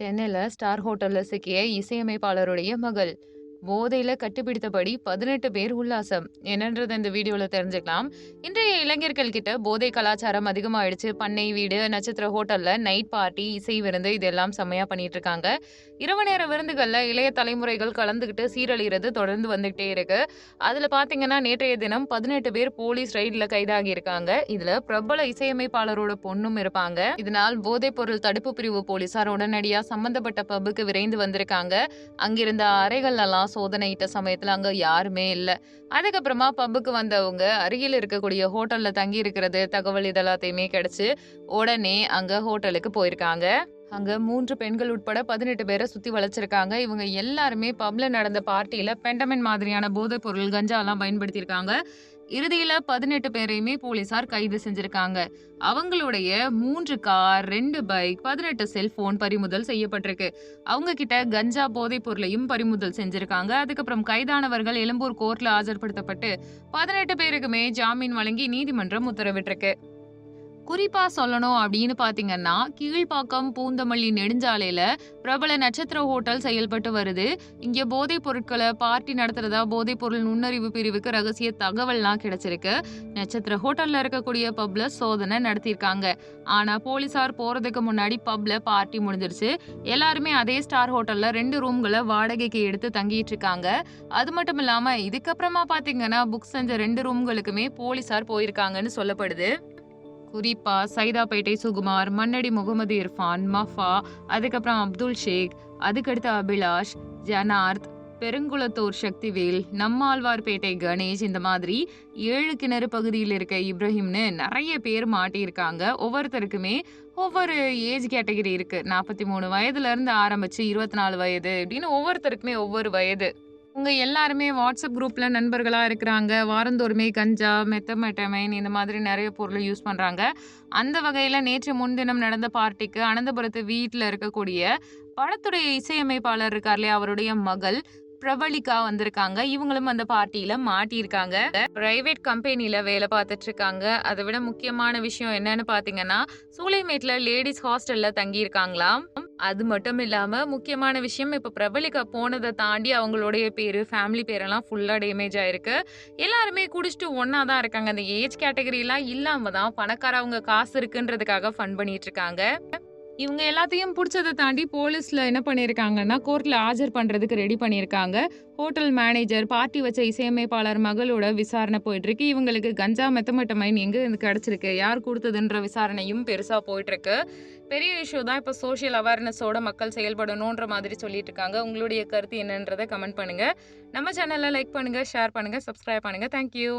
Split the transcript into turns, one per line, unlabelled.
சென்னையில் ஸ்டார் ஹோட்டலில் சிக்கிய இசையமைப்பாளருடைய மகள். போதையில கட்டுப்பிடித்தபடி பதினெட்டு பேர் உல்லாசம். என்னன்றது இந்த வீடியோல தெரிஞ்சுக்கலாம். இன்றைய இளைஞர்கள் கிட்ட போதை கலாச்சாரம் அதிகமாயிடுச்சு. பண்ணை வீடு நட்சத்திர ஹோட்டல்ல நைட் பார்ட்டி இசை விருந்து இதெல்லாம் செம்மையா பண்ணிட்டு இருக்காங்க இரவு நேர விருந்துகள்ல இளைய தலைமுறைகள் கலந்துகிட்டு சீரழிகிறது தொடர்ந்து வந்துகிட்டே இருக்கு. அதுல பாத்தீங்கன்னா நேற்றைய தினம் பதினெட்டு பேர் போலீஸ் ரைட்ல கைதாகி இருக்காங்க இதுல பிரபல இசையமைப்பாளரோட பொண்ணும் இருப்பாங்க. இதனால் போதைப் பொருள் தடுப்பு பிரிவு போலீசார் உடனடியா சம்பந்தப்பட்ட பப்புக்கு விரைந்து வந்திருக்காங்க. அங்கிருந்த அறைகள் எல்லாம் சோதனையிட்ட சமயத்துல அங்க யாருமே இல்லை. அதுக்கப்புறமா பப்புக்கு வந்தவங்க அருகில் இருக்கக்கூடிய ஹோட்டல்ல தங்கி இருக்கிறது தகவல் இதெல்லாத்தையுமே கிடைச்சு உடனே அங்க ஹோட்டலுக்கு போயிருக்காங்க. அங்க மூன்று பெண்கள் உட்பட பதினெட்டு பேரை சுத்தி வளைச்சிருக்காங்க இவங்க எல்லாருமே பப்ல நடந்த பார்ட்டியில பெண்டமின் மாதிரியான போதைப் பொருள் கஞ்சா எல்லாம் பயன்படுத்தியிருக்காங்க. இறுதியில பதினெட்டு பேரையுமே போலீசார் கைது செஞ்சிருக்காங்க. அவங்களுடைய மூன்று கார் ரெண்டு பைக் பதினெட்டு செல்போன் பறிமுதல் செய்யப்பட்டிருக்கு. அவங்க கிட்ட கஞ்சா போதைப் பொருளையும் பறிமுதல் செஞ்சிருக்காங்க. அதுக்கப்புறம் கைதானவர்கள் எழும்பூர் கோர்ட்ல ஆஜர்படுத்தப்பட்டு பதினெட்டு பேருக்குமே ஜாமீன் வழங்கி நீதிமன்றம் உத்தரவிட்டிருக்கு. குறிப்பா சொல்லணும் அப்படின்னு பாத்தீங்கன்னா கீழ்ப்பாக்கம் பூந்தமல்லி நெடுஞ்சாலையில பிரபல நட்சத்திர ஹோட்டல் செயல்பட்டு வருது. இங்க போதைப் பொருட்களை பார்ட்டி நடத்துறதா போதைப் பொருள் நுண்ணறிவு பிரிவுக்கு ரகசிய தகவல்லாம் கிடைச்சிருக்கு. நட்சத்திர ஹோட்டல்ல இருக்கக்கூடிய பப்ல சோதனை நடத்தியிருக்காங்க. ஆனா போலீசார் போறதுக்கு முன்னாடி பப்ல பார்ட்டி முடிஞ்சிருச்சு. எல்லாருமே அதே ஸ்டார் ஹோட்டல்ல ரெண்டு ரூம்களை வாடகைக்கு எடுத்து தங்கிட்டு இருக்காங்க. அது மட்டும் இல்லாம இதுக்கப்புறமா பாத்தீங்கன்னா புக் செஞ்ச ரெண்டு ரூம்களுக்குமே போலீசார் போயிருக்காங்கன்னு சொல்லப்படுது. குறிப்பா சைதாப்பேட்டை சுகுமார் மன்னடி முகமது இர்ஃபான் மஃபா அதுக்கப்புறம் அப்துல் ஷேக் அதுக்கடுத்து அபிலாஷ் ஜனார்த் பெருங்குளத்தூர் சக்திவேல் நம்மாழ்வார்பேட்டை கணேஷ் இந்த மாதிரி ஏழு கிணறு பகுதியில் இருக்க இப்ராஹிம்னு நிறைய பேர் மாட்டியிருக்காங்க. ஒவ்வொருத்தருக்குமே ஒவ்வொரு ஏஜ் கேட்டகரி இருக்குது நாற்பத்தி மூணு வயதுலேருந்து ஆரம்பித்து இருபத்தி நாலு வயது அப்படின்னு ஒவ்வொருத்தருக்குமே ஒவ்வொரு வயது. உங்க எல்லாருமே வாட்ஸ்அப் குரூப்ல நண்பர்களா இருக்கிறாங்க. வாரந்தோறுமே கஞ்சா மெத்தமெட்டமைன் இந்த மாதிரி நிறைய பொருள் யூஸ் பண்றாங்க. அந்த வகையில நேற்று முன்தினம் நடந்த பார்ட்டிக்கு அனந்தபுரத்து வீட்டில் இருக்கக்கூடிய படத்துடைய இசையமைப்பாளர் இருக்கார் இல்லையா அவருடைய மகள் பிரபலிகா வந்திருக்காங்க. இவங்களும் அந்த பார்ட்டியில மாட்டியிருக்காங்க. பிரைவேட் கம்பெனில வேலை பார்த்துட்டு இருக்காங்க அதை விட முக்கியமான விஷயம் என்னன்னு பாத்தீங்கன்னா சூளைமேட்ல லேடிஸ் ஹாஸ்டல்ல தங்கி இருக்காங்களாம் அது மட்டும் இல்லாமல் முக்கியமான விஷயம் இப்போ பிரபலிகா போனதை தாண்டி அவங்களுடைய பேர் ஃபேமிலி பேரெல்லாம் ஃபுல்லாக டேமேஜ் ஆயிருக்கு. எல்லாருமே குடிச்சிட்டு ஒன்றா தான் இருக்காங்க. அந்த ஏஜ் கேட்டகரியெலாம் இல்லாமல் தான் பணக்காரவங்க காசு இருக்குன்றதுக்காக ஃபன் பண்ணிட்டு இருக்காங்க. இவங்க எல்லாத்தையும் பிடிச்சதை தாண்டி போலீஸ்ல என்ன பண்ணியிருக்காங்கன்னா கோர்ட்ல ஆஜர் பண்றதுக்கு ரெடி பண்ணியிருக்காங்க ஹோட்டல் மேனேஜர் பார்ட்டி வச்ச இசையமைப்பாளர் மகளோட விசாரணை போயிட்டு இருக்கு இவங்களுக்கு கஞ்சா மெத்தமெட்டமைன் எங்க கிடைச்சிருக்கு? யார் கொடுத்ததுன்ற விசாரணையும் பெருசா போயிட்டு இருக்கு பெரிய இஷ்யூ தான் இப்போ சோஷியல் அவேர்னஸோட மக்கள் செயல்படணுன்ற மாதிரி சொல்லிட்டு இருக்காங்க உங்களுடைய கருத்து என்னன்றதை கமெண்ட் பண்ணுங்க. நம்ம சேனலை லைக் பண்ணுங்க ஷேர் பண்ணுங்க சப்ஸ்கிரைப் பண்ணுங்க. தேங்க்யூ